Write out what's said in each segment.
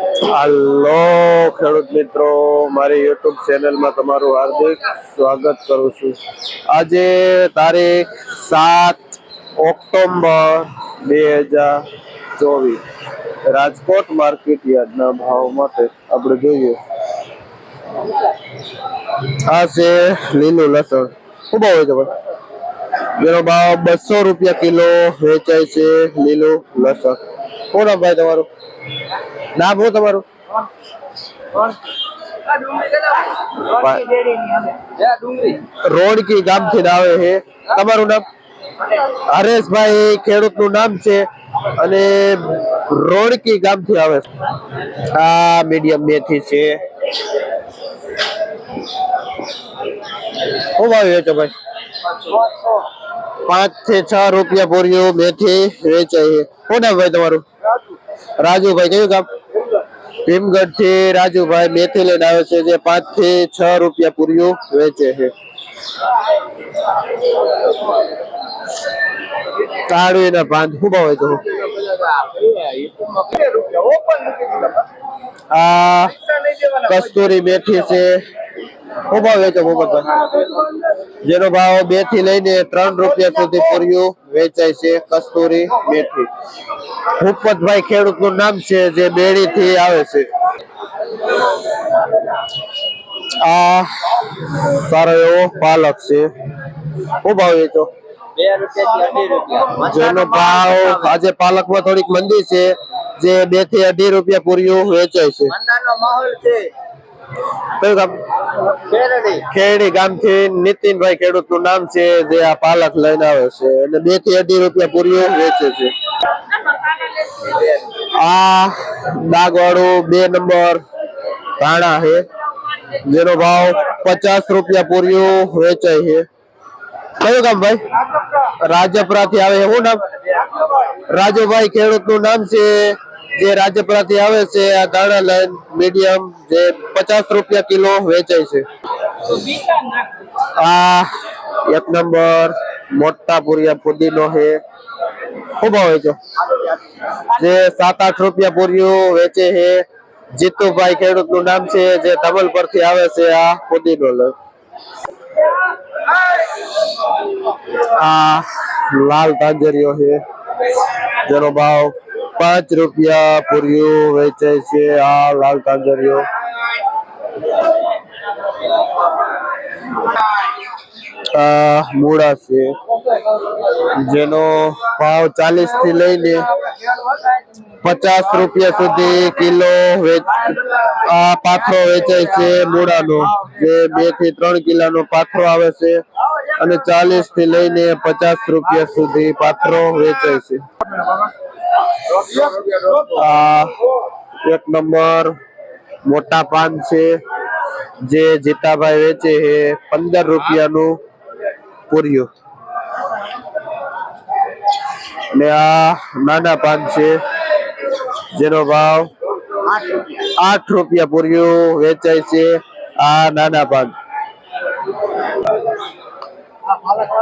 હાલો, ખેડૂત મિત્રો, મારી યુટ્યુબ ચેનલમાં તમારું હાર્દિક સ્વાગત કરું છું. આજે તારીખ સાત ઓક્ટોબર બે હજાર ચોવીસ. રાજકોટ માર્કેટ યાર્ડના ભાવ માટે આપણે જોઈએ. આ છે લીલું લસણ. ખૂબ આવે છે જેનો ભાવ બસો રૂપિયા કિલો વેચાય છે લીલું લસણ. શું નામ ભાઈ તમારું? નામ શું તમારું? રોડકી ગામથી આવે છે તમારું નામ? હરેશભાઈ ખેડૂતનું નામ છે અને રોડકી ગામથી આવે. આ મીડિયમ મેથી છે. શું ભાવ વેચો પાંચથી છ રૂપિયા બોરીઓ મેથી વેચાય છે. શું નામ ભાઈ તમારું? રાજુભાઈ, કયું ગામ? ભીમગઢથી રાજુભાઈ મેથી લઈને આવે છે, જે પાંચથી છ રૂપિયા પૂર્યું વેચે છે. કાળુના પાન શું ભાવ તો? આ કસ્તુરી મેથી છે. શું ભાવ વેચો મોહમ્મદભાઈ જેનો ભાવ બેથી લઈને ત્રણ રૂપિયા સુધી પૂરીઓ વેચાય છે કસ્તુરી મેથી. ભૂપતભાઈ ખેડૂતનું નામ છે જે બેડી થી આવે છે. આ સારો એવો પાલક છે. શું ભાવ વેચો જેનો ભાવ આજે પાલકમાં થોડીક મંદી છે જે બેથી અઢી રૂપિયા પૂર્યું વેચાય છે. કયું ગામ? શેરડી ગામથી નીતિનભાઈ ખેડૂત નામ છે જે આ પાલક લઈને આવે છે. અને બેથી અઢી રૂપિયા પૂરીઓ વેચે છે. આ ડાગ વાળું બે નંબર ધાણા છે જેનો ભાવ પચાસ રૂપિયા પૂરીઓ વેચાય છે. કયું ગામ ભાઈ? રાજપરા થી આવે શું નામ? રાજુભાઈ ખેડૂતનું નામ છે જે રાજપરા થી આવે છે, આ દાણા લાઈન મીડિયમ જે પચાસ રૂપિયા કિલો વેચાય છે. આ એક નંબર મોટા પૂરિયા ફુદીનો છે. ખૂબ આવે છે. જે સાત આઠ રૂપિયા પૂરીઓ વેચે છે. જીતુભાઈ ખેડૂતનું નામ છે, જે ધમલ પરથી આવે છે આ ફુદીનો લઈ આ લાલ તાજરીઓ છે. જેનો ભાવ પાંચ રૂપિયા પૂરીઓ વેચાય છે, આ લાલ તાંજરીઓ. આ મૂળા છે, જેનો ભાવ ચાલીસથી લઈને પચાસ રૂપિયા સુધી કિલો આ પાથરો વેચાય છે મૂળાનો, જે બેથી ત્રણ કિલોનો પાથરો આવે છે. અને ચાલીસથી લઈને પચાસ રૂપિયા સુધી પાત્રો વેચાય છે. આ એક નંબર મોટા પાન છે. જે જીતાભાઈ વેચે છે પંદર રૂપિયાનું પૂર્યું. ને આ નાના પાન છે. જેનો ભાવ આઠ રૂપિયા પૂર્યું વેચાય છે. આ નાના પાન.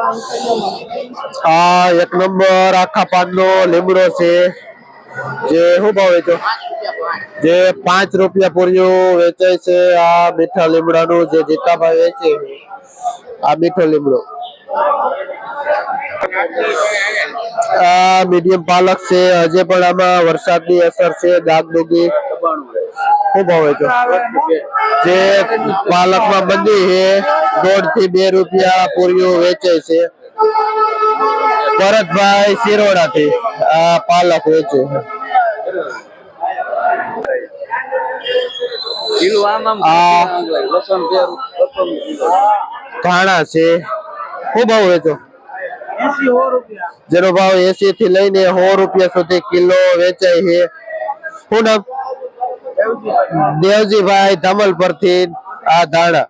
આ એક નંબર આખા પાનનો લીમડો છે. જે શું ભાવ વેચો? જે પાંચ રૂપિયા પૂર્યું વેચાય છે આ મીઠા લીમડાનું, જે જીતાભાઈ વેચે આ મીઠો લીમડો. આ મીડિયમ પાલક છે. હજે પણ આમાં વરસાદની અસર છે. ડાગડુગી શું ભાવ વેચો જે પાલકમાં બંધી છે દોઢથી બે રૂપિયા પૂરીઓ વેચાય છે. ભરતભાઈ સિરોડા થી આ પાલક વેચે છે. કિલો આમ આમ આ લસણ બે લસણ કિલો ધાણા છે. શું ભાવ વેચો જેનો ભાવ એસી થી લઈને સો રૂપિયા સુધી કિલો વેચાય છે. શું નામ? દેવજીભાઈ ધમલ પરથી આ ધાણા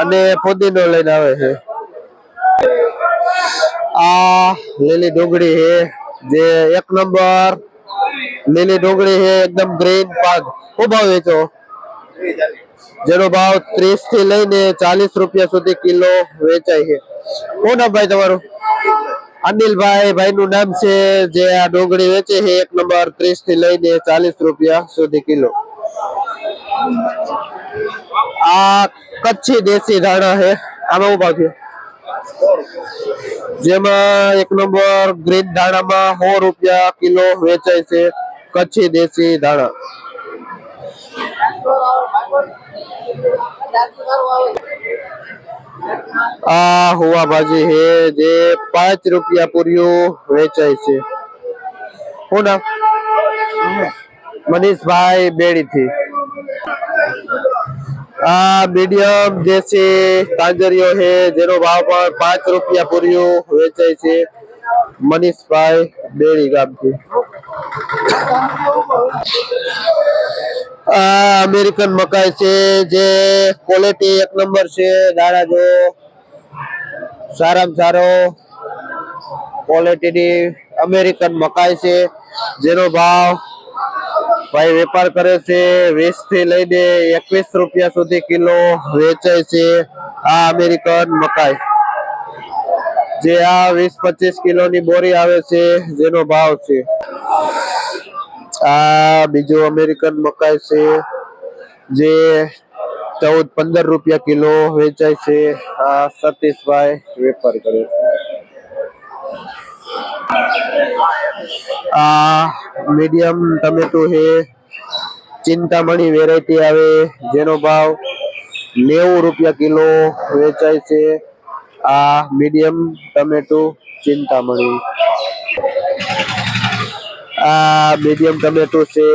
અને પુદીનો લઈને આવે છે. આ લીલી ડુંગળી છે, જે એક નંબર લીલી ડુંગળી છે, એકદમ ગ્રીન પાક. ખૂબ ભાવ વેચો? જેનો ભાવ ત્રીસથી લઈને ચાલીસ રૂપિયા સુધી કિલો વેચાય છે. શું ભાઈ તમારું? અનિલભાઈ ભાઈ નું નામ છે, જે આ ડુંગળી વેચે છે, એક નંબર ત્રીસથી લઈને ચાલીસ રૂપિયા સુધી કિલો. આ કચ્છી દેશી ધાણા છે. આમાં શું ભાવ જેમાં એક નંબર ગ્રીન ધાણામાં સો રૂપિયા કિલો વેચાય છે કચ્છી દેશી ધાણા. આ હુવા ભાજી હે જે પાંચ રૂપિયા પૂર્યું વેચાય છે. શું નામ? મનીષભાઈ બેડી થી આ મીડિયમ જે છે તાંજરીઓ છે, જેનો ભાવ પણ પાંચ રૂપિયા પૂર્યું વેચાય છે. મનીષભાઈ બેડી ગામથી. આ અમેરિકન મકાઈ છે, જે ક્વોલિટી એક નંબર છે દાણા જો સારામાં સારો ક્વોલિટીની અમેરિકન મકાઈ છે, જેનો ભાવ ભાઈ વેપાર કરે છે વીસથી લઈને એકવીસ રૂપિયા સુધી કિલો વેચાય છે આ અમેરિકન મકાઈ. જે આ વીસ પચીસ કિલો ની બોરી આવે છે, જેનો ભાવ છે. આ બીજો અમેરિકન મકાઈ છે, જે ચૌદ પંદર રૂપિયા કિલો વેચાય છે. આ સતીશભાઈ વેપાર કરે છે. આ મીડિયમ ટમેટો છે ચિંતામણી વેરાયટી આવે જેનો ભાવ નેવું રૂપિયા કિલો વેચાય છે. આ મીડિયમ ટમેટો ચિંતામણી. આ મીડિયમ ટમેટો છે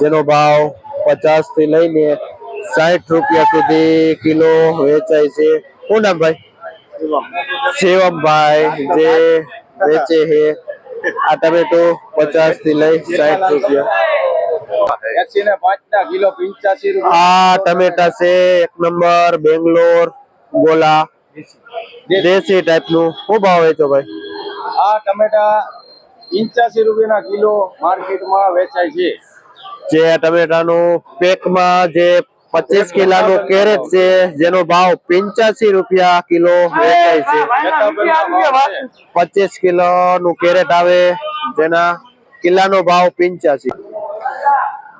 જેનો ભાવ પચાસથી લઈને સાઠ રૂપિયા સુધી કિલો વેચાય છે. શું નામ ભાઈ? શિવમભાઈ જે વેચે છે આ ટમેટો પચાસથી લઈ સાઠ રૂપિયા. આ ટમેટા છે એક નંબર બેંગ્લોર ગોલા. દેશી. ટાઈપનું. શું ભાવ વેચો ભાઈ? આ ટમેટા પંચ્યાસી રૂપિયાના કિલો માર્કેટમાં વેચાય છે. જે ટમેટાનું પેકમાં જે પચીસ કિલોનું કેરેટ છે, જેનો ભાવ પિંચાસી રૂપિયા કિલો વેચાય છે. પચીસ કિલો નું કેરેટ આવે, જેના કિલ્લાનો ભાવ પિંચાસી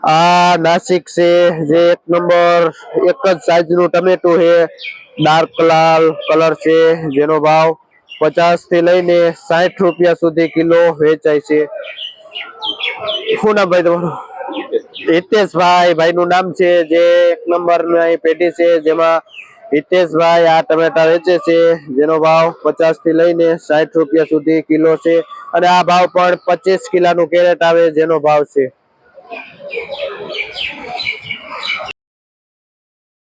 આ નાસિક છે, જે એક નંબર, એક જ સાઈઝનું ટમેટું છે, ડાર્ક લાલ કલર છે, જેનો ભાવ પચાસથી લઈને સાઠ રૂપિયા સુધી કિલો વેચાય છે. નામ ભાઈ તમારું? હિતેશભાઈ ભાઈ નું નામ છે, જે એક નંબર પેટી છે, જેમાં હિતેશભાઈ આ ટમેટા વેચે છે, જેનો ભાવ પચાસથી લઈને સાઠ રૂપિયા સુધી કિલો છે અને આ ભાવ પણ પચીસ કિલાનું કેરેટ આવે જેનો ભાવ છે.